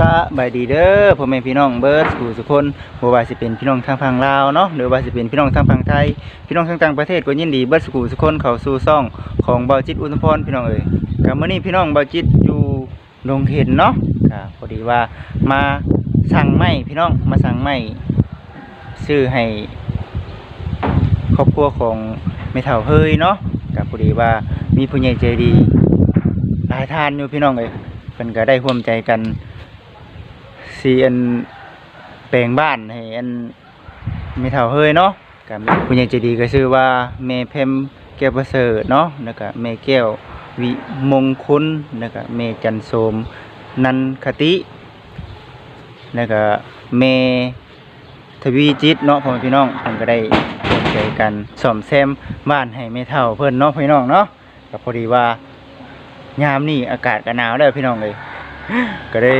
สบายดีเด้อพ่อแม่พี่น้องเบิร์ดสู่สุคนบ่ว่าสิเป็นพี่น้องทางฝั่งลาวเนาะหรือว่าสิเป็นพี่น้องทางฝั่งไทย พี่น้องทางต่างประเทศก็ยินดีเบิร์ดสู่สุคนเข้าสู่ซ่องของเบาจิตอุตพรพี่น้องเอ้ยก็มื้อนี้พี่น้องเบาจิตอยู่โรงเห็นเนาะก็พอดีว่ามาสั่งไม้พี่น้องมาสั่งไม้ซื้อให้ครอบครัวของแม่เฒ่าเฮยเนาะก็พอดีว่ามีผู้ใหญ่ใจดีหลายท่านอยู่พี่น้องเอ้ยเพิ่นก็ได้ร่วมใจกัน สีอันแปลงบ้านให้อันไม่เท่าเฮยเนาะก็มีผู้ใหญ่ใจดีก็ชื่อว่าแม่เพมแก้วประเสริฐเนาะแล้วก็แม่แก้ววิมงคลแล้วก็แม่จันโสมนันคติแล้วก็แม่ทวีจิตเนาะพ่อแม่พี่น้องเพิ่นก็ได้ร่วมใจกันซ่อมแซมบ้านให้แม่เฒ่าเพิ่นเนาะพี่น้องเนาะก็พอดีว่ายามนี่อากาศก็หนาวแล้วพี่น้องเลยก็ได้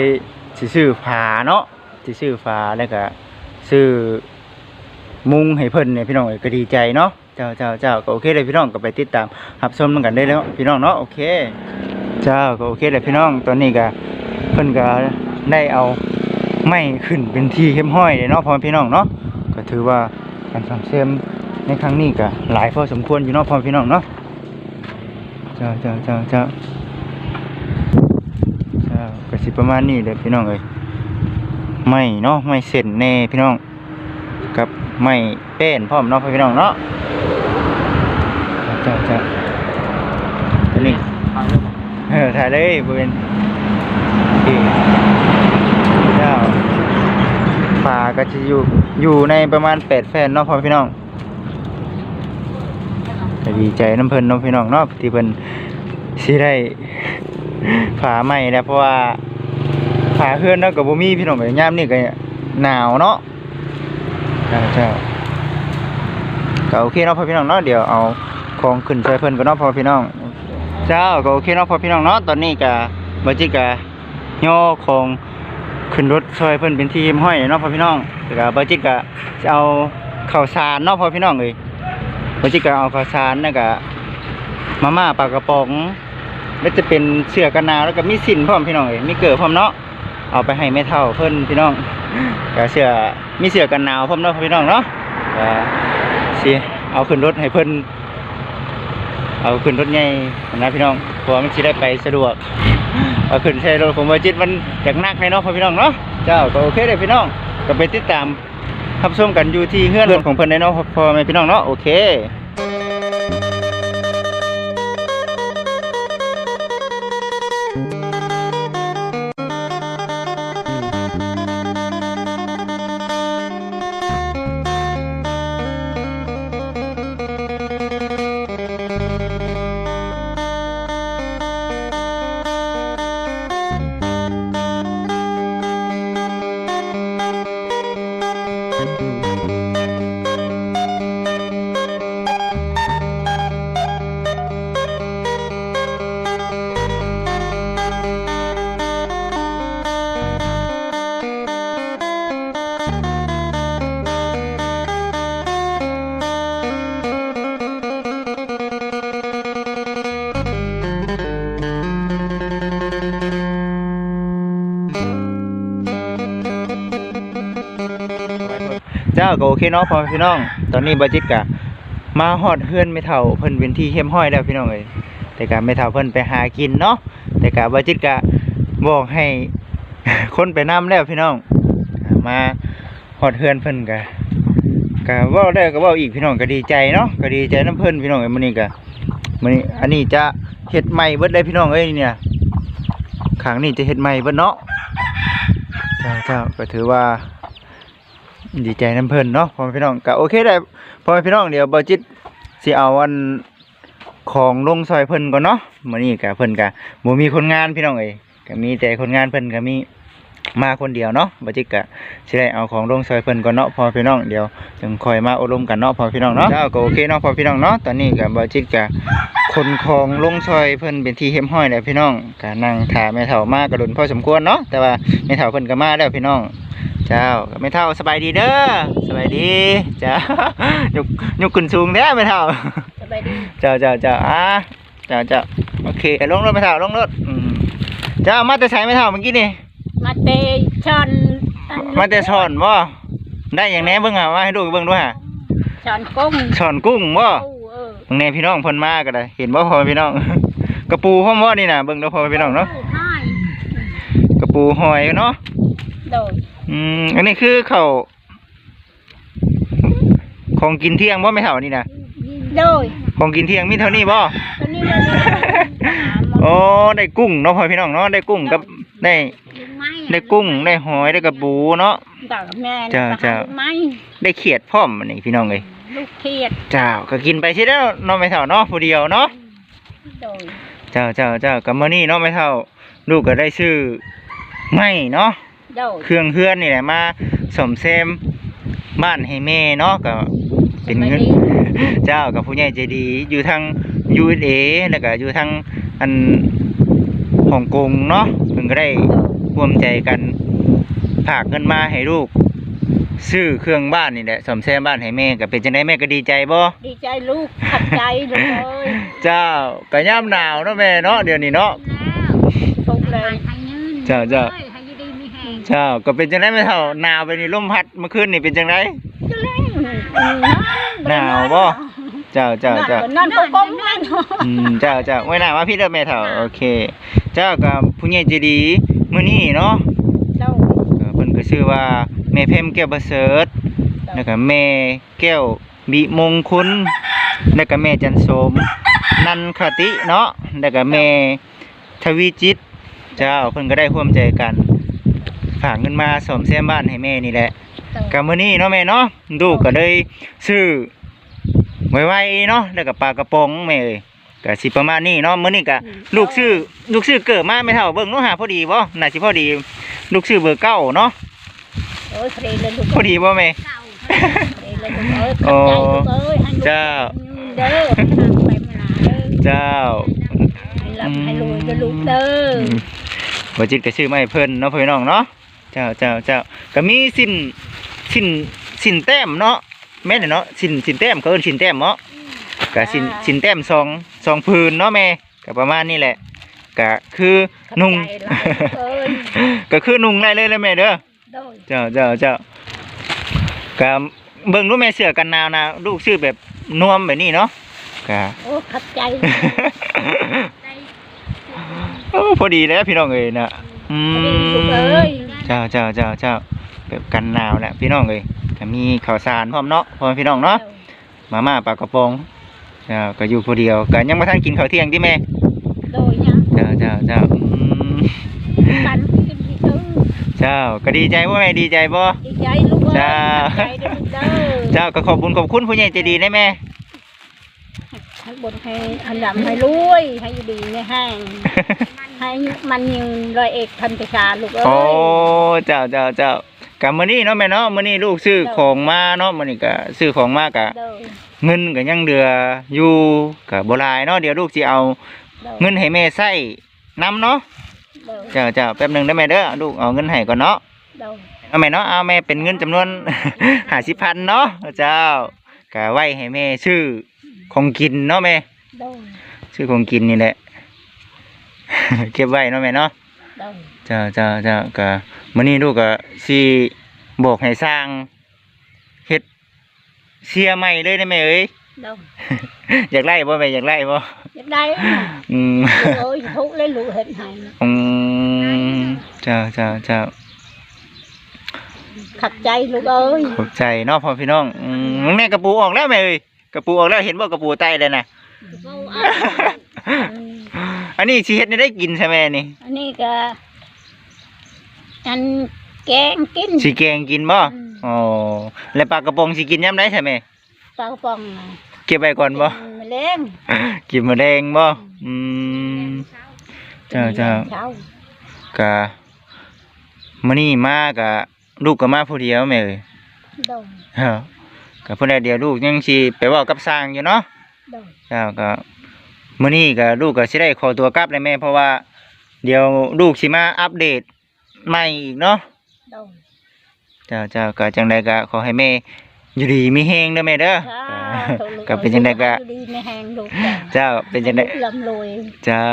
สิซื้อผ้าเนาะสิซื้อผ้าแล้วก็ซื้อมุงให้เพิ่นเนี่ยพี่น้องก็ดีใจเนาะเจ้าเจ้าเจ้าก็โอเคเลยพี่น้องก็ไปติดตามรับชมกันได้แล้วพี่น้องเนาะโอเค เจ้าก็โอเคเลยพี่น้องตอนนี้ก็เพิ่นก็ได้เอาไม้ขึ้นเป็นที่เข้มห้อยเลยเนาะพ่อพี่น้องเนาะก็ถือว่าการทำเซมในครั้งนี้ก็หลายพอสมควรอยู่เนาะพ่อพี่น้องเนาะเจ้าเจ้าเจ้าเจ้า ประมาณนี้เลยพี่น้องเอ้ยไม่เนาะไม่เส้นแน่พี่น้องกับไม่เป้นพร้อมเนาะพี่น้องเนาะจ้าจ้าตัวนี้เออถ่ายเลยบริเวณที่เจ้าป่าก็จะอยู่อยู่ในประมาณแปดแฟนเนาะพ่อพี่น้องดีใจน้ำเพิ่นน้องพี่น้องเนาะที่เพิ่นสิได้ฝาใหม่แล้วเพราะว่า ฝาเพื่อนเนาะกับบ่มีพี่น้องเอ้ยยามนี่ก็หนาวเนาะเจ้าก็โอเคเนาะพ่อพี่น้องเนาะเดี๋ยวเอาของขึ้นใส่เพิ่นก็เนาะพ่อพี่น้อง เจ้าก็โอเคเนาะพ่อพี่น้องเนาะตอนนี้ก็บ่จิกะย่อของขึ้นรถซอยเพิ่นเป็นทีมห้อยเนาะพ่อพี่น้องก็บ่จิกะจะเอาข้าวสารเนาะพ่อพี่น้องเอ้ยวันที่ก็เอาข้าวสารนะก็มาม่าปลากระป๋องแล้วจะเป็นเสื้อกันหนาวแล้วก็มีสินพร้อมพี่น้องเอ้ยมีเกิดพร้อมเนาะ เอาไปให้แม่เฒ่าเพิ่อนพี่น้องก็เสื้อมีเสื้อกันหนาวพร้อมเนาะพี่น้องเนาะก็สิเอาขึ้นรถให้เพิ่นเอาขึ้นรถใหญ่นะพี่น้องเพราะว่ามันสิได้ไปสะดวกเอาขึ้นใช้รถของบริจิตมันจากหนักเลยเนาะพี่น้องเนาะเจ้าก็โอเคเลยพี่น้องก็ไปติดตามรับชมกันอยู่ที่เฮือนของเพิ่นได้เนาะพอแม่พี่น้องเนาะโอเค เจ้าก็โอเคเนาะพอพี่น้อง ตอนนี้บัจิตกะมาฮอดเฮือนไม่เท่าเพิ่นเป็นที่เข้มห้อยแล้วพี่น้องเอ้ยแต่กะไม่เท่าเพิ่นไปหากินเนาะแต่กะบัจิตกะบอกให้คนไปนํแล้วพี่น้อง มาฮอดเฮือนเพิ่นกะกะว้าได้ก็ว้าอีกพี่น้องก็ดีใจเนาะก็ดีใจนํเพิ่นพี่น้องเอ้ยมื้อนี้กะมื้อนี้อันนี้จะเฮ็ดใหม่เบิดเลยพี่น้องเอ้ยเนี่ยขางนี้จะเฮ็ดใหม่เบิดเนาะเจ้าเจ้าก็ถือว่า ดีใจน้ำเพิ่นเนาะพ่อแม่พี่น้องก็โอเคได้พ่อแม่พี่น้องเดี๋ยวเบาจิตสิเอาอันของลงซอยเพิ่นก่อนเนาะมื้อนี้ก็เพิ่นก็บ่มีคนงานพี่น้องเอ้ยก็มีแต่คนงานเพิ่นก็มีมาคนเดียวเนาะเบาจิตก็สิได้เอาของลงซอยเพิ่นก่อนเนาะพ่อแม่พี่น้องเดี๋ยวจึงค่อยมาอบรมกันเนาะพ่อแม่พี่น้องเนาะเจ้าก็โอเคเนาะพ่อแม่พี่น้องเนาะตอนนี้ก็เบาจิตก็คนของลงซอยเพิ่นเป็นที่เฮ็มห้อยแล้วพี่น้องก็นั่งท่าแม่เฒ่ามากระดุนพอสมควรเนาะแต่ว่าแม่เฒ่าเพิ่นก็มาแล้วพี่น้อง เจ้าไม่เท่าสบายดีเด้อสบายดีเจ้ายกยกขึ้นสูงแท้ไม่เท่าสบายดีเจ้าเจ้าเจ้าอะเจ้าเจ้าโอเคลงรถไม่เท่าลงรถอืมเจ้ามาแต่ใช้ไม่เท่าเมื่อกี้นี่มาเตะช้อนอันมาแต่ช้อนบ่ได้อย่างแหน่เบิ่งหาว่าให้ดูเบิ่งด้วยฮะช้อนกุ้งช้อนกุ้งบ่เออเออเบิ่งแน่พี่น้องเพิ่นมาก็ได้เห็นบ่พ่อพี่น้องกระปูพร้อมบ่นี่น่ะเบิ่งเด้อพ่อพี่น้องเนาะใช่กระปูหอยเนาะโดย อืมอันนี้คือข้าวของกินเที่ยงบ่แม่เฒ่านี่น่ะโดยของกินเที่ยงมีเท่านี้บ่ตอนนี้เราเลยโอ้ได้กุ้งเนาะพ่อพี่น้องเนาะได้กุ้งกับได้ได้กุ้งได้หอยได้กระปูเนาะดอกแม่จ้าจ้าไม่ได้เขียดพร้อมอันนี้พี่น้องเอ้ยลูกเขียดเจ้าก็กินไปสิแล้วเนาะแม่เฒ่าเนาะผู้เดียวเนาะโดยเจ้าเจ้าเจ้ากับมื้อนี้เนาะแม่เฒ่าลูกก็ได้ซื้อไม้เนาะ โดยเครื่องเฮือนนี่แหละมาสมเซมบ้านให้แม่เนาะก็เป็นเงินเจ้ากับผู้ใหญ่ใจดีอยู่ทาง USA แล้วก็อยู่ทางอันฮ่องกงเนาะเพิ่นก็ได้ร่วมใจกันฝากเงินมาให้ลูกซื้อเครื่องบ้านนี่แหละสมแซมบ้านให้แม่ก็เป็นจังได๋แม่ก็ดีใจบ่ดีใจลูกขัดใจเลยเจ้าก็ยามหนาวเนาะแม่เนาะเดี๋ยวนี้เนาะทุกเลยเจ้าเจ้า เจ้าก็เป็นจังได๋แม่เฒ่าหนาวไปนี่ลมพัดเมื่อคืนนี่เป็นจังไดจะเล่นหนาวบ่เจ้าเจ้าเจ้านั่นก็กงนั่นอืมเจ้าเจ้าไว้หน้ามาพี่เด้อแม่เฒ่าโอเค เจ้ากับผู้ใหญ่ใจดีมื้อนี้เนาะเราก็เพิ่นก็ชื่อว่าแม่เพ็มแก้วประเสริฐแล้วก็แม่แก้วบิมงคลแล้วก็แม่จันโสมนันคติเนาะแล้วก็แม่ทวีจิต เจ้าเพิ่นก็ได้ร่วมใจกัน ฝากเงินมาซ่อมแซมบ้านให้แม่นี่แหละก็มื้อนี้เนาะแม่เนาะลูกก็เลยซื้อไวๆเนาะแล้วก็ปลากระป๋องแม่เอ้ยก็สิประมาณนี้เนาะมื้อนี้ก็ลูกซื้อลูกซื้อเกิดมาไม่เท่าเบิ่งเนาะหาพอดีบ่น่าสิพอดี ลูกซื้อเบอร์เก้าเนาะโอ้ยเพลงเลยลูกพอดีบ่แม่เพลงเลยลูกเอ้ยขัดใจลูกเอ้ยให้ลูกเจ้าเด้อไปมาเด้อเจ้าให้รับให้รวยเด้อลูกเด้ออืมบ่จิตก็ซื้อมาให้เพิ่นเนาะพี่น้องเนาะ เจ้าเจ้าเจ้าก็มีสินสินสินแต้มเนาะแม่นเนาะสินสินแต้มเขาเอิ้นสินแต้มเนาะก็สินสินแต้มสองสองพื้นเนาะแม่ก็ประมาณนี้แหละก็คือนุ่งขัดใจหลายลูกเอ้ยก็คือนุ่งได้เลยเลยแม่เด้อโดยเจ้าเจ้าเจ้าก็เบิ่งดูแม่เสื้อกันหนาวนะลูกชื่อแบบนวมแบบนี้เนาะก็โอ้ขัดใจโอ้พอดีแล้วพี่น้องเอ้ยนะอืลูกม เอ้ยเจ้าเจ้าเจ้าเจ้าแบบกันหนาวแหละพี่น้องเอ้ยก็มีข้าวสารพร้อมเนาะพร้อมพี่น้องเนาะมาม่าปลากระป๋องเจ้าก็อยู่ผู้เดียวก็ยังบ่ทันกินข้าวเที่ยงติแม่โดยยังเจ้าเจ้าเจ้าอืมปันกินที่ตื้อเจ้าก็ดีใจบ่แม่ดีใจบ่ดีใจลูกเอ้ยจ้าขัดใจเด้อลูกเด้อเจ้าก็ขอบคุณขอบคุณผู้ใหญ่ใจดีได้แม่ให้บนให้อันดำให้รวยให้อยู่ดีไม่แห้ง ให้มันยังร้อยเอกพันประชาลูกเอ้โอ้ยเจ้าเจ้าเจ้ากับมื้อนี้เนาะแม่เนาะมื้อนี้ลูกซื้อของมาเนาะมื้อนี้ก็ซื้อของมากะเด้อเงินก็ยังเหลืออยู่ก็บ่หลายเนาะเดี๋ยวลูกสิเอาเด้อเงินให้แม่ใช้นํเนาะเด้อเจ้าเจ้าแป๊บหนึงได้อแม่เด้อลูกเอาเงินให้ก่อนเนาะเด้อเอาแม่เนาะเอาแม่เป็นเงินจำนวน50,000เนาะเจ้าก็ไว้ให้แม่ซื้อของกินเนาะแม่เด้อซื้อของกินนี่แหละ เก็บไว้เนาะแม่เนาะเด้อจ้าจ้าจ้าก็มื้อนี้ลูกก็สิบอกให้สร้างเฮ็ดเสียใหม่เลยได้ไหมเอ้ยเด้ออยากไล่บ่แม่อยากไล่บ่อยากได้ลูกอืมเอ้ยทุกข์เลยลูกเห็นให้อืมจ้าจ้าจ้าขัดใจลูกเอ้ยขอบใจเนาะพ่อพี่น้องอืมมึงแน่กระปูออกแล้วแม่เอ้ยกระปูออกแล้วเห็นบ่กระปูไตเลยน่ะ อันนี้สิเฮ็ดให้ได้กินใช่ไหมนี่อันนี้ก็อันแกงกินสิแกงกินบ่อืม อ๋อแล้วปลากระป๋องสิกินยามใดใช่ไหมปลากระป๋องน่ะเก็บไว้ก่อนบ่เป็นแมลง กินมะแดงบ่อืมเจ้าเจ้าเช้า กะมื้อนี้มากะลูกก็มาผู้เดียวแม่เอ้ยเด้อเอ้ากะเพิ่นได้เดี๋ยวลูกยังสิไปเว้ากับสร้างอยู่เนาะเด้อเจ้าก็ มื้อนี้ก็ลูกก็สิได้ขอตัวกลับเลยแม่เพราะว่า เดี๋ยวลูกสิมาอัปเดตใหม่อีกเนาะเด้อเจ้าเจ้าก็จังใดก็ขอให้แม่อยู่ดีมีแฮงเด้อแม่เด้อจ้าก็เป็นจังไดก็ดีในแหงลูกเจ้าเป็นจังไดลำรวยเจ้า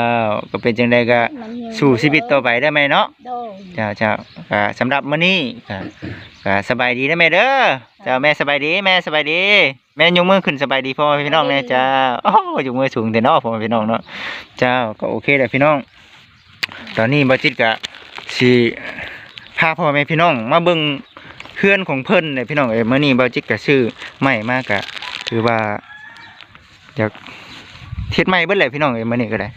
ก็เป็นจังไดก็มันยังสู่ชีวิตต่อไปได้ไหมเนาะโดยเจ้าเจ้าก็สำหรับมื้อนี้ก็ก็สบายดีนะแม่เด้อเจ้าแม่สบายดีแม่สบายดี แม่ยกมือขึ้นสบายดีพ่อแม่พี่น้องแน่เจ้าโอ้ยกมือสูงแต่นาะพ่อแม่พี่น้องเนาะเจ้าก็โอเคแหละพี่น้อง ตอนนี้บ่จิตก็สิพาพ่อแม่พี่น้อง มาเบิ่งเพื่อนของเพิ่นเนี่ยพี่น้องเอ้มื้อนี้บ่จิตก็ซื้อใหม่มากก็คือว่าอยากเฮ็ดใหม่เบิดแหละพี่น้องเอ้มื้อนี้ก็ได้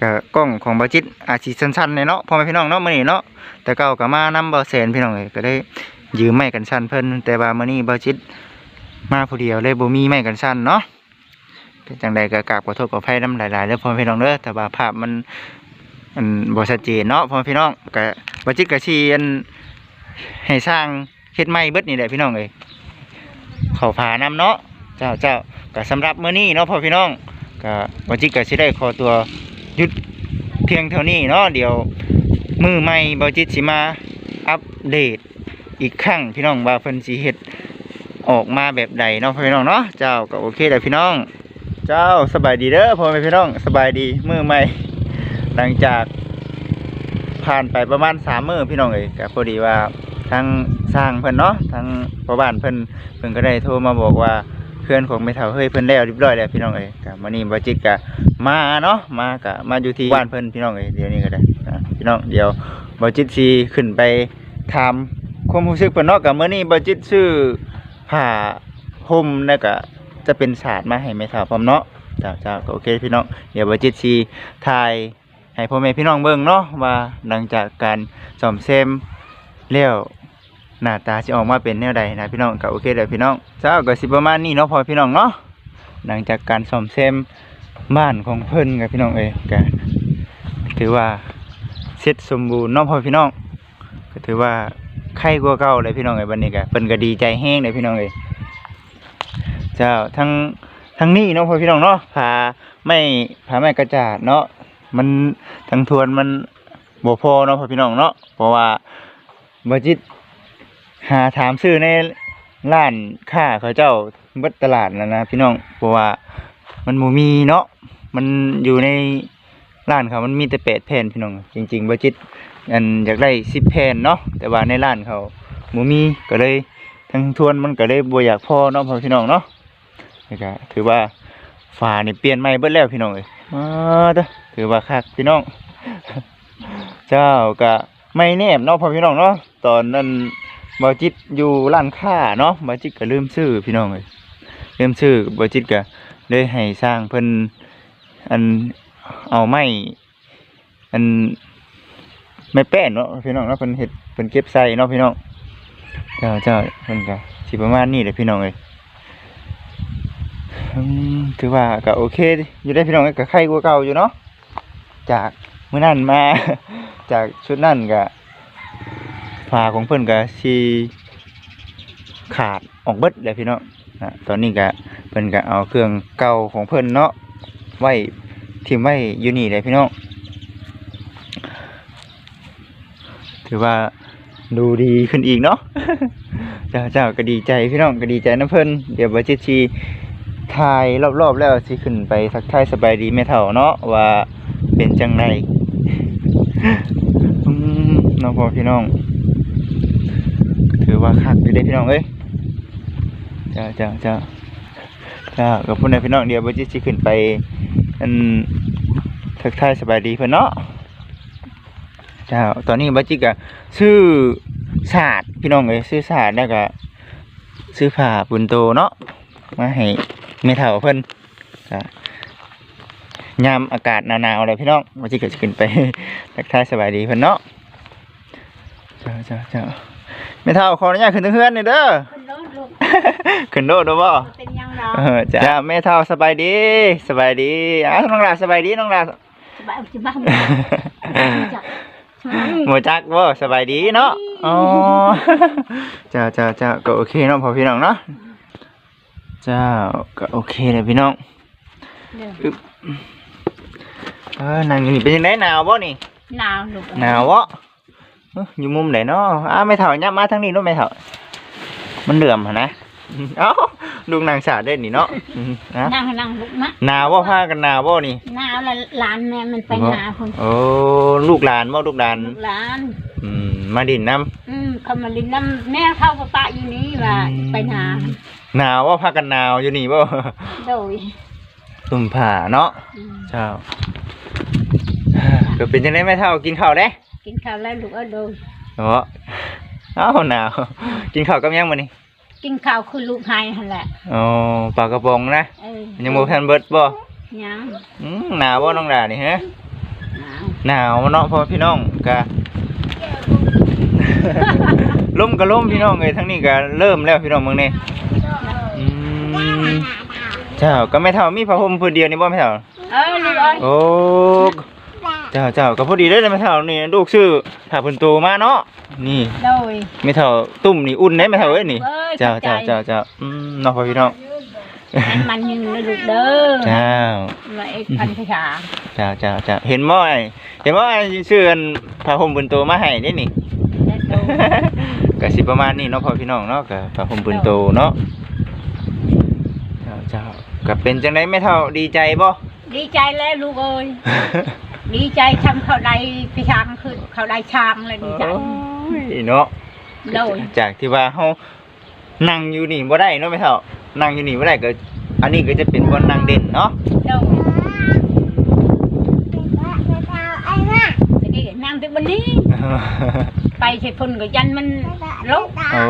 ก็กล้องของบาจิตอาจสิสั้นๆเลยเนาะพ่อแม่พี่น้องเนาะมื้อนี้เนาะแต่เก่าก็มานำบ่แสนพี่น้องเอ้ยก็ได้ยืมไม้กันสั้นเพิ่นแต่ว่ามื้อนี้บาจิต มาผู้เดียวเลยบ่มีไม้กันสั้นเนาะเป็นจังใดก็กราบขอโทษขออภัยน้ำหลายๆเด้อพ่อพี่น้องเด้อแต่ว่าภาพมันอันบ่ชัดเจนเนาะพ่อพี่น้องก็บาจิตก็สิอันให้สร้างเฮ็ดไม้เบิดนี่แหละพี่น้องเอ้ยเข้าผานำเนาะเจ้าเจ้าก็สำหรับมื้อนี้เนาะพ่อพี่น้องก็บาจิตก็สิได้ขอตัวหยุดเพียงเท่านี้เนาะเดี๋ยวมือใหม่บาจิตสิมาอัปเดตอีกครั้งพี่น้องว่าเพิ่นสิเฮ็ด ออกมาแบบใดเนาะพี่น้องเนาะเจ้าก็โอเคแล้วพี่น้อง เจ้าสบายดีเด้อพ่อแม่พี่น้องสบายดีมือใหม่ หลังจาก ผ่านไปประมาณสามมือพี่น้องเอ้ยก็พอดีว่าทางสร้างเพิ่นเนาะทางพ่อบ้านเพิ่นเพิ่นก็ได้โทรมาบอกว่าเพื่อนของแม่เฒ่าเฮ้ยเพิ่นแล้วเรียบร้อยแล้วพี่น้องเอ้ยก็มื้อนี้บ่จิตก็มาเนาะมากะมาอยู่ที่บ้านเพิ่นพี่น้องเอ้ยเดี๋ยวนี้ก็ได้อะพี่น้องเดี๋ยวบ่จิตสิขึ้นไปถามความรู้สึกเพิ่นเนาะกับมื้อนี้บ่จิตซื้อ ผ้าห่มแล้วก็จะเป็นศาสตร์มาให้แม่สาวพร้อมเนาะจ้าจ้าก็โอเคพี่น้องเดี๋ยวบจิตสิถ่ายให้พ่อแม่พี่น้องเบิ่งเนาะว่าหลังจากการซ่อมแซมแล้วหน้าตาสิออกมาเป็นแนวใดนะพี่น้องก็โอเคเด้อพี่น้องเจ้าก็สิประมาณนี้เนาะพอพี่น้องเนาะหลังจากการซ่อมแซมบ้านของเพิ่นกับพี่น้องเอ้ยก็ถือว่าเสร็จสมบูรณ์เน้องพ่อพี่น้องก็ถือว่า ไข่กว่าเก่าเลยพี่น้องเอ้ยวันนี้ก็เพิ่นก็ดีใจแห้งเลยพี่น้องเอ้ยเจ้าทั้งทั้งนี้เนาะพ่อพี่น้องเนาะพาไม่พาไม่กระจาดเนาะมันทั้งทวนมันบ่พอเนาะพ่อพี่น้องเนาะเพราะว่าบ่จิตหาถามซื้อในร้านค้าเขาเจ้าเบิดตลาดแล้วนะพี่น้องเพราะว่ามันมูมีเนาะมันอยู่ในร้านเขามันมีแต่แปดแผ่นพี่น้อง จริงๆบัจิต อันอยากได้สิบแผ่นเนาะแต่ว่าในร้านเขาหมูมีก็เลยทั้งทวนมันก็เลยบ่อยากพ่อเนาะพ่อพี่น้องเนาะนี่ก็ถือว่าฝานี่เปลี่ยนใหม่เบิดแล้วพี่น้องเอ้ยมาเด้อถือว่าคักพี่น้อง เจ้าก็ไม่แนบเนาะพ่อพี่น้องเนาะตอนนั้นบ่จิตอยู่ร้านค้าเนาะบ่จิตก็ลืมซื้อพี่น้องเอ้ยลืมซื้อบ่จิตก็เลยให้สร้างเพิ่นอันเอาไม้อัน ไม่แป้นเนาะพี่น้องเนาะเพิ่นเฮ็ดเพิ่นเก็บใส่เนาะพี่น้องเจ้าเจ้าเพิ่นก็สิประมาณนี้แหละพี่น้องเอ้ยถือว่าก็โอเคอยู่ได้พี่น้องก็ไข่กว่าเก่าอยู่เนาะจากเมื้อนั้นมา จากชุดนั้นก็ผ้าของเพิ่นก็สิขาดออกเบิดเลยพี่น้องนะตอนนี้ก็เพิ่นก็เอาเครื่องเก่าของเพิ่นเนาะไว้ทิมไว้อยู่นี่เลยพี่น้อง ถือว่าดูดีขึ้นอีกเนาะเจ้าเจ้าก็ดีใจพี่น้องก็ดีใจนะเพิ่นเดี๋ยวบัจิชีถ่ายรอบๆแล้วสิขึ้นไปทักทายสบายดีแม่เฒ่าเนาะว่าเป็นจังไดอืมน้องพ่อพี่น้อง ถือว่าคักอยู่เด้พี่น้องเอ้ยเจ้าเจ้าเจ้าจ้ากับพุ่นใดพี่น้องเดียวบ่จิสิขึ้นไปอันทักทายสบายดีเพิ่นเนาะ เจ้าตอนนี้บ่จิก็ซื้อศาสตร์พี่น้องเอ้ยซื้อศาสตร์แล้วก็ซื้อผ้าปุนโตเนาะมาให้แม่เฒ่าเพิ่นก็ยามอากาศหนาวๆเลยพี่น้องบ่จิก็สิขึ้นไปทักทายสบายดีเพิ่นเนาะเจ้าเจ้าเจ้าแม่เฒ่าขออนุญาตขึ้นทางเฮือนหน่อยเด้อขึ้นรถลูกขึ้นโดดเด้อบ่เป็นยังเราเออจ้าแม่เท่าสบายดีสบายดีอะน้องลาสบายดีน้องลาสบายจะบ้าจัก หมจักบ่สบายดีเนาะอ๋อเจ้าเจ้าเจ้าก็โอเคเนาะพอพี่น้องเนาะเจ้าก็โอเคเลยพี่น้องเออนั่งอยู่นี่เป็นยังไงหนาวบ่นี่หนาวลูกหนาวบ่เอ้ออยู่มุมไหนเนาะอ้าไม่เท่ายับมาทางนี้เนาะไม่เท่ามันเดือมหั่นนะ เอ้าลูกนางสาดได้นี่เนาะอืมนะนั่งนั่งลุกมะหนาวบ่พากันหนาวบ่นี่หนาวแล้วหลานแม่มันไปหาคนโอ้ลูกหลานบ่ลูกหลานลูกหลานอืมมาดินน้ำอืมเขามาลินน้ำแม่เข้ากับปะอยู่นี่ว่าไปหาหนาวว่าพากันหนาวอยู่นี่บ่โดยตุ่มผ่าเนาะอืมเจ้าก็เป็นจังได๋แม่เฒ่ากินข้าวได้ กินข้าวแล้วลูกเอ้ยโดยเนาะเอ้าหนาวกินข้าวกับหยังมื้อนี้ กินข้าวคือลูกไห้หั่นแหละอ๋อปลากระป๋องนะ เออยังบ่ทันเบิดบ่ยังอืมหนาวบ่น้องดานี่ฮะหนาวหนาวเนาะพ่อพี่น้องกะลมก็ลมพี่น้องเอ้ยทั้งนี้ก็เริ่มแล้วพี่น้องเมืองนี่อืมเจ้าก็ไม่เท่ามีผ้าห่มผืนเดียวนี่บ่ไม่เท่า เอ้ยลูกเอ้ย โอ้ เจ้าเจ้าก็พอดีได้เลยไม่เท่านี่ลูกชื่อถ้าเพิ่นโตมาเนาะนี่โดย ไม่เท่าตุ้มนี่อุ่นได้ไม่เท่าเอ้ยนี่เอ้ยเจ้าขอบใจเจ้าเจ้าเจ้าอืมเนาะพ่อพี่น้องให้มันยืนเลยลูกเด้อเจ้ามาเอกพันธชาเจ้าเจ้าเจ้าเห็นบ่ไอ้เห็นบ่ไอ้ชื่ออันผ้าห่มผืนโตมาให้นี่นี่ และโดยก็สิประมาณนี้เนาะพ่อพี่น้องเนาะก็พระพรหมบุญโตเนาะเจ้าเจ้าก็เป็นจังไดไม่เท่าดีใจบ่ ดีใจแล้วลูกเอ้ย ดีใจทำเขาได้พิชางคือเขาได้ช้างเลยดีใจโอ้ยเนาะโดยจากที่ว่าเฮานั่งอยู่นี่บ่ได้เนาะไม่เท่านั่งอยู่นี่บ่ได้ก็ อันนี้ก็จะเป็นบ่นั่งเด่นเนาะโดยตะกี้นั่งที่วันนี้ ไปใช้พุ่นก็ยันมันลกโอ้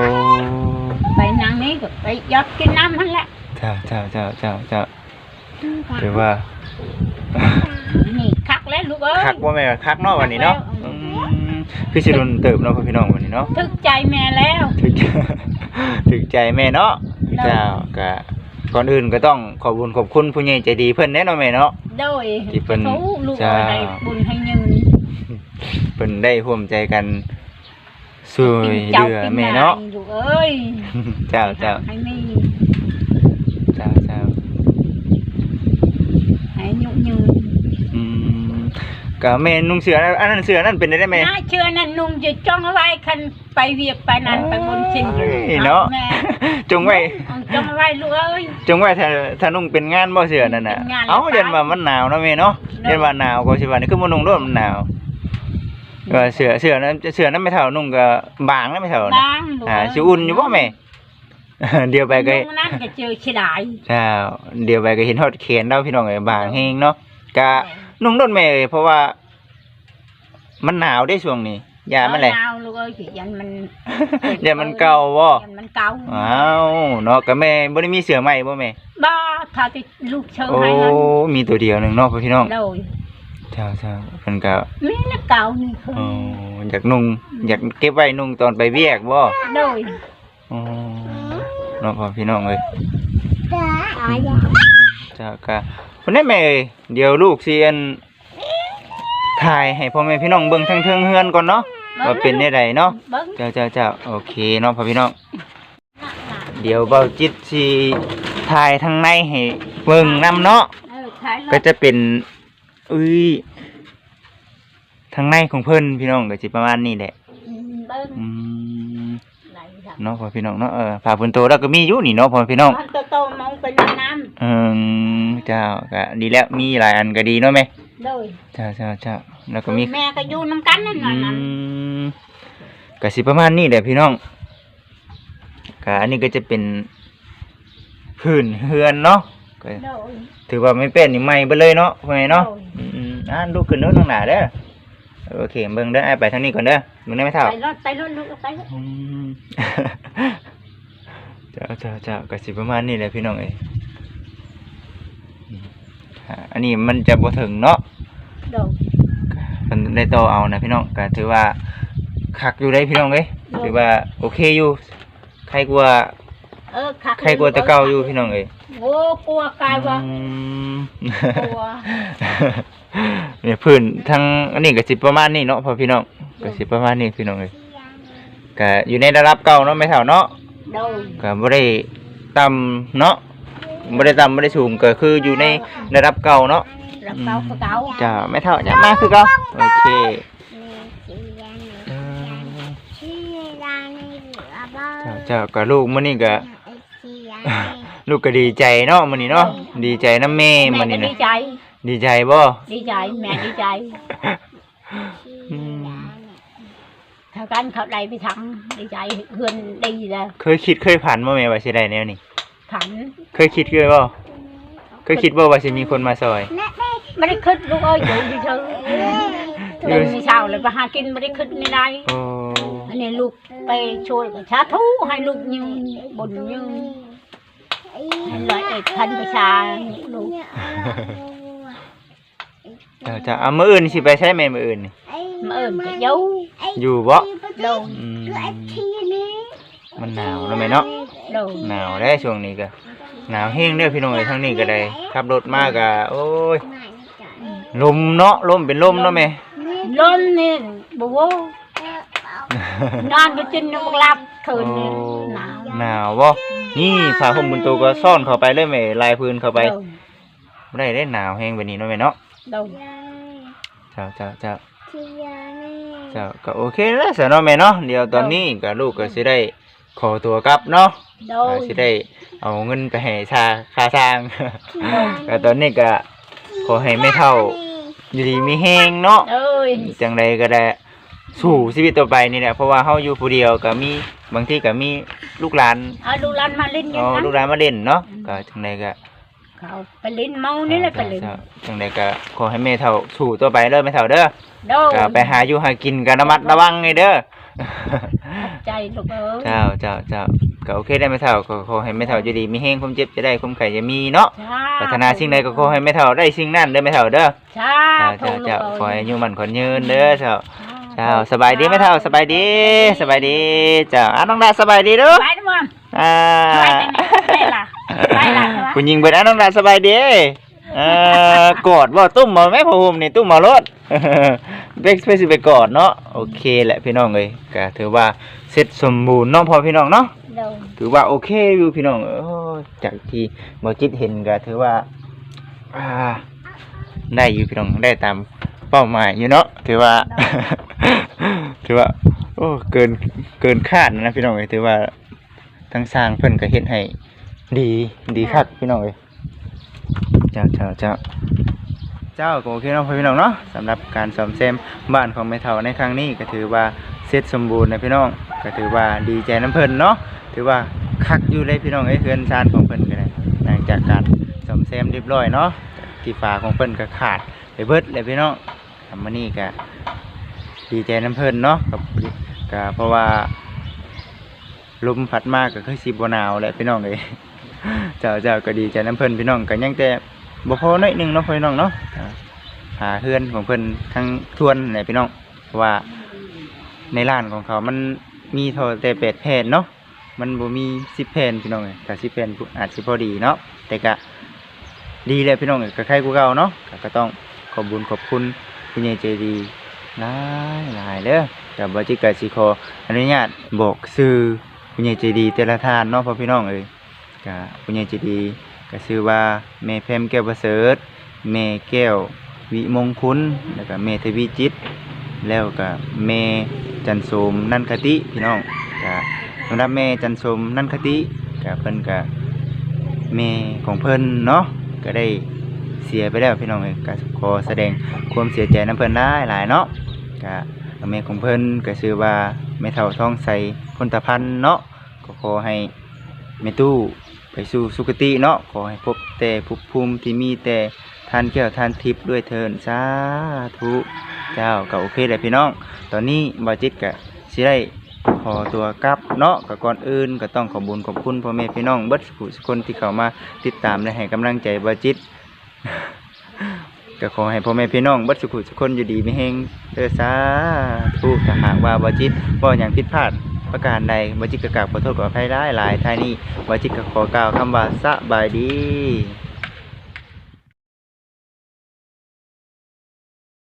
ไปนั่งนี้ก็ไปยอดกินน้ำนั่นแหละเจ้าเจ้าเจ้าเจ้าเจ้าหรือว่านี่คัก แล้วลูกเอ้ยคักบ่แม่คักเนาะวันนี้เนาะอืมคือสิโดนเติบเนาะพ่อพี่น้องวันนี้เนาะทึกใจแม่แล้วถึกใจถึกใจแม่เนาะได้เจ้าก็ก่อนอื่นก็ต้องขอบคุญขอบคุณผู้ใหญ่ใจดีเพิ่นแน่เนาะแม่เนาะโดยที่เพิ่นเขาลูกจ้าเอ้ยให้บุญให้ยืนเพิ่นได้ร่วมใจกันช่วยเจ้าเหลือกินแม่นายเนาะลูกเอ้ยเจ้าเจ้าให้มีเจ้าเจ้าให้ยุยืนอืม ก็แม่นุ่งเสื้ออันนั้นเสื้อนั่นเป็นได้ไหม น่าเชื่อนั่นนุ่งจะจ้องเอาไว้คันไปเวียกไปนั้นไปบนสิ่งเอ้ยเนาะแม่จงไว้เอาจ้องเอาไว้ลูกเอ้ย จงไว้ถ้าถ้านุ่งเป็นงานบ่เสื้อนั่นน่ะเป็นงานเอ้าแล้วเย็นว่ามันหนาวเนาะแม่เนาะเนาะเย็นว่าหนาวก็สิว่านี่คือบ่นุ่งด้วยมันหนาวก็เสื้อเสื้อนั้นเสื้อนั้นไม่เท่านุ่งก็บางแล้วไม่เท่านะบางลูกอ่าเอ้ยสิอุ่นอยู่บ่แม่ เดี๋ยวไปก็ นุ่งนั่นก็เจอชิดาย ใช่เดี๋ยวไปก็เห็นฮอดแขนเราพี่น้องเอ้ยบางแฮงเนาะกะ นุ่งโดนแม่เอ้ยเพราะว่า มันหนาวได้ช่วงนี้ยามันแหละ เอาลูกเอ้ยสิยันมัน อย่ามันเก่าบ่ยันมันเก่าอ้าวเนาะก็แม่บ่ได้มีเสื้อใหม่บ่แม่ บ้าถ้าที่ลูกเชิญโอ้ ให้นั้นมีตัวเดียวหนึงเนาะพี่น้องโดยใช่ใช่เพิ่นก็แม่น่ะเก่านี่คืออ๋ออยากนุ่งอยากเก็บไว้นุ่งตอนไปเวียกบ่โดยอ๋อเนาะพ่อพี่น้องเอ้ยจ้า ก็คนนี้แม่เอ้ยเดี๋ยวลูกสิอันถ่ายให้พ่อแม่พี่น้องเบิ่งทั้งเทิงเฮือนก่อนเนาะว่าเป็นได้ใดเนาะเบิ้งเจ้าเจ้าเจ้าโอเคเนาะพ่อพี่น้องเดี๋ยวเบาจิตสิถ่ายทางในให้เบิ่งนํเนาะเออถ่ายรูปก็จะเป็นอุ้ยทางในของเพิ่นพี่น้องก็สิประมาณนี้แหละอืมเบิ้ง อืมไหนครับ เนาะพ่อพี่น้องเนาะเออฝาเพิ่นโตแล้วก็มีอยู่นี่เนาะพ่อพี่น้องมันโตๆมองเป็นน้ำน้เออเจ้าก็ดีแล้วมีหลายอันก็ดีเนาะแม่ำโดยเจ้าเจ้าเจ้าแล้วก็มีแม่ก็อยู่น้ำกันนั่นอืน่ะนั่นมก็สิประมาณนี้แหละพี่น้องก็อันนี้ก็จะเป็นพื้นเฮือนเนาะก็โดยถือว่าไม่เป็นนี่ใหม่ไปเลยเนาะพ่อแม่เนาะโอ้ยอืมๆอ่าดูขึ้นเด้อทางหน้าเด้อ โอเคเบิ่งเด้ออ้ายไปทางนี้ก่อนเด้อมึงได้ไหมเท่า ไปรถไปรถลูกไปรถอืม เจ้าเจ้าเจ้าก็สิประมาณนี้แหละพี่น้องเอ้ยอืมอ่าอันนี้มันจะบ่ถึงเนาะโดยมันได้ต่อเอานะพี่น้องก็ถือว่าคักอยู่ได้พี่น้องเอ้ยถือว่าโอเคอยู่ใครกลัวาเออคักใครกลัวแตะเก่าอยู่พี่น้องเอ้ยโอ้กลัวกายว่าอืม กลัว เนี่ยพื้นทั้งอันนี้ก็สิประมาณนี้เนาะพอพี่น้องก็สิประมาณนี้พี่น้องเอ้ยก็อยู่ในระดับเก่าเนาะไม่เท่าเนาะโดยก็บ่ได้ต่ำเนาะบ่ได้ต่ำบ่ได้สูงก็คืออยู่ในระดับเก่าเนาะแล้วเก่าก็เก่าจ้าไม่เท่าจะมาคือเก่าโอเคเออเจ้าเจ้าก็ลูกมื้อนี้ก็ลูกก็ดีใจเนาะมื้อนี้เนาะดีใจนํแม่แม่มื้อก็นี้ดีนะใจ ดีใจบ่ดีใจแม่ดีใจอืมถ้ากันเขาได้ไปทั้งดีใจเพื่อนดีแล้วเคยคิดเคยผ่านบ่แม่ว่าสิได้แนวนี้ผันเคยคิดเคยบ่เคยคิดบ่ว่าสิมีคนมาซอยไม่ได้ขึ้นลูกเอ้ยอยู่เฉยๆเดินมีเช้าเลยไปหากินไม่ได้ขึ้นในใดโอ้อันนี้ลูกไปช่วยกับชาทูให้ลูกยืนบนยืนให้ร้อยเอ็ดพันประชาลูก เจ้าจะเอามื้ออื่นสิไปใช้แม่มื้ออื่นนี่ มาเอิ่มจะเย้าอยู่บ่ โดนอืมมันหนาวเนาะแม่เนาะ โดนหนาวแล้วช่วงนี้ก็หนาวแห้งเด้อพี่น้องเอ้ยทางนี้ก็ได้ขับรถมาก็โอ้ยลมเนาะลมเป็นลมเนาะแม่ ล้นนี่บัวนอนก็จินนึกหลับคืนนี่หนาวหนาวบ่นี่ผ้าห่มบนตัวก็ซ่อนเข้าไปเลยแม่ลายพื้นเข้าไปโดนบ่ได้ได้หนาวแห้งแบบนี้เนาะแม่เนาะ โดนเจ้าเจ้าเจ้าเจ้าก็โอเคแล้วสะเนาะแม่เนาะเดี๋ยวตอนนี้ก็ลูกก็สิได้ขอตัวกลับเนาะโดก็นสิได้เอาเงินไปให้ชาค่าสร้างก็ตอนนี้ก็ขอให้แม่เฒ่าอยู่ดีมีแฮงเนาะเอ้ยจังใดก็ได้สู่ชีวิตต่อไปนี่แหละเพราะว่าเฮาอยู่ผู้เดียวก็มีบางทีก็มีลูกหลานเอาลูกหลานมาเล่นอย่างเอานั้นลูกหลานมาเล่นเนาะก็จังใดก็ เขาไปเล่นเมานี่แหละไปเล่นจ้าจังใดก็ขอให้แม่เฒ่าสู่ต่อไปเด้อแม่เฒ่าเด้อโดนก็ไปหาอยู่หากินก็ระมัดระวังไงเด้อใจลูกเอ้ยเจ้าเจ้าเจ้าก็โอเคได้แม่เฒ่าก็ขอให้แม่เฒ่าอยู่ดีมีแฮงความเจ็บจะได้ความไข้จะมีเนาะจ้าปรารถนาสิ่งใดก็ขอให้แม่เฒ่าได้สิ่งนั้นเด้อแม่เฒ่าเด้อจ้าเจ้าถูเจ้ากเจ้าลูกขอเอ้ให้ยอายุมันขอนยืนเด้อเจ้าเจ้าสบายดีไหมเท่าสบายดีสบายดีเจ้าอะน้องดาสบายดีเด้อไปด้วยมั้งอ่า ไปไหนไปล่ะไปล่ะคุณยิงเบิดอะน้องดาสบายดีเอ่อกอดบ่ตุ้มบ่แม่พ่อผมนี่ตุ้มบ่รถเบ็กไปสิไปกอดเนาะโอเคแหละพี่น้องเอ้ยก็ถือว่าเสร็จสมบูรณ์เนาะพอพี่น้องเนาะโดนถือว่าโอเคอยู่พี่น้องเออจากที่บ่จิตเห็นก็ถือว่าอ่าได้อยู่พี่น้องได้ตามเป้าหมายอยู่เนาะถือว่า ถือว่า โอ้เกินเกินคาดนะพี่น้องเอ้ยถือว่าทั้งสร้างเพิ่นก็เฮ็ดให้ ดีดีคักพี่น้องเอ้ยเจ้าเจ้าเจ้าเจ้าก็โอเคเนาะพี่น้องเนาะสำหรับการซ่อมแซมบ้านของแม่เฒ่าในครั้งนี้ก็ถือว่าเสร็จสมบูรณ์นะพี่น้องก็ถือว่าดีใจน้ำเพิ่นเนาะถือว่าคักอยู่เลยพี่น้องเอ้ยเฮือนชานของเพิ่นก็ได้หลังจากการซ่อมแซมเรียบร้อยเนาะที่ฝาของเพิ่นก็ขาดไปเบิดเลยพี่น้องทำมานี่ก็ดีใจน้ำเพิ่นเนาะกับก็เพราะว่าลมพัดมากก็คือสิบ่หนาวแหละพี่น้องเอ้ย เจ้าเจ้าก็ดีใจน้ำเพิ่นพี่น้องก็ยังแต่บ่พอน้อยหนึงเนาะพี่น้องเนาะหาเฮือนของเพิ่นทั้งทวนแหละพี่น้องว่าในร้านของเขามันมีเท่าแต่แปดแผ่นเนาะมันบ่มีสิบแผ่นพี่น้องเอ้ยถ้าสิบแผ่นอาจสิพอดีเนาะแต่ก็ดีแล้วพี่น้องก็ใครกูเก่าเนาะก็ก็ต้องขอบคุญขอบคุณผู้ใหญ่ใจดีหลายหลายเด้อแต่บ่จิกก็สิขออนุญาตบอกชื่อผู้ใหญ่ใจดีแต่ละทานเนาะพ่อพี่น้องเอ้ย ก็ผู้ใหญ่ใจดีก็ชื่อว่าแม่แพมแก้วประเสริฐแม่แก้ววิมงคุณแล้วก็แม่ทวีจิต แล้วก็แม่จันโสมนันคติพี่น้องก็สำหรับแม่จันโสมนันคติก็เพิ่นก็แม่ของเพิ่นเนาะก็ได้เสียไปแล้วพี่น้องเอ้ยก็ขอแสดงความเสียใจนํเพิ่นได้หลายเนาะก็แม่ของเพิ่นก็ชื่อว่าแม่เฒ่าทองใสคนตะพันเนาะก็ขอให้แม่ตู้ สู่สุคติเนาะขอให้พบแต่ภพภูมิที่มีแต่ทานแก้วทานทิพย์ด้วยเทินสาธุเจ้าก็โอเคเลยพี่น้อง ตอนนี้บาจิตก็สิได้ขอตัวกลับเนาะก็ก่อนอื่นก็ต้องขอบุญขอบคุณพ่อแม่พี่น้องเบิดสุขสุขคนที่เข้ามาติดตามและให้กำลังใจบาจิตก็ขอให้พ่อแม่พี่น้องบิดสุขสุขคนอยู่ดีไม่แห้งเด้อสาธุถ้าหากว่าบาจิตบ่อย่างผิดพลาด ประการใดวจิกกราบขอโทษขออภัยได้หลายท้ายนี้วจิกกะขอกล่าวคำว่าสบายดี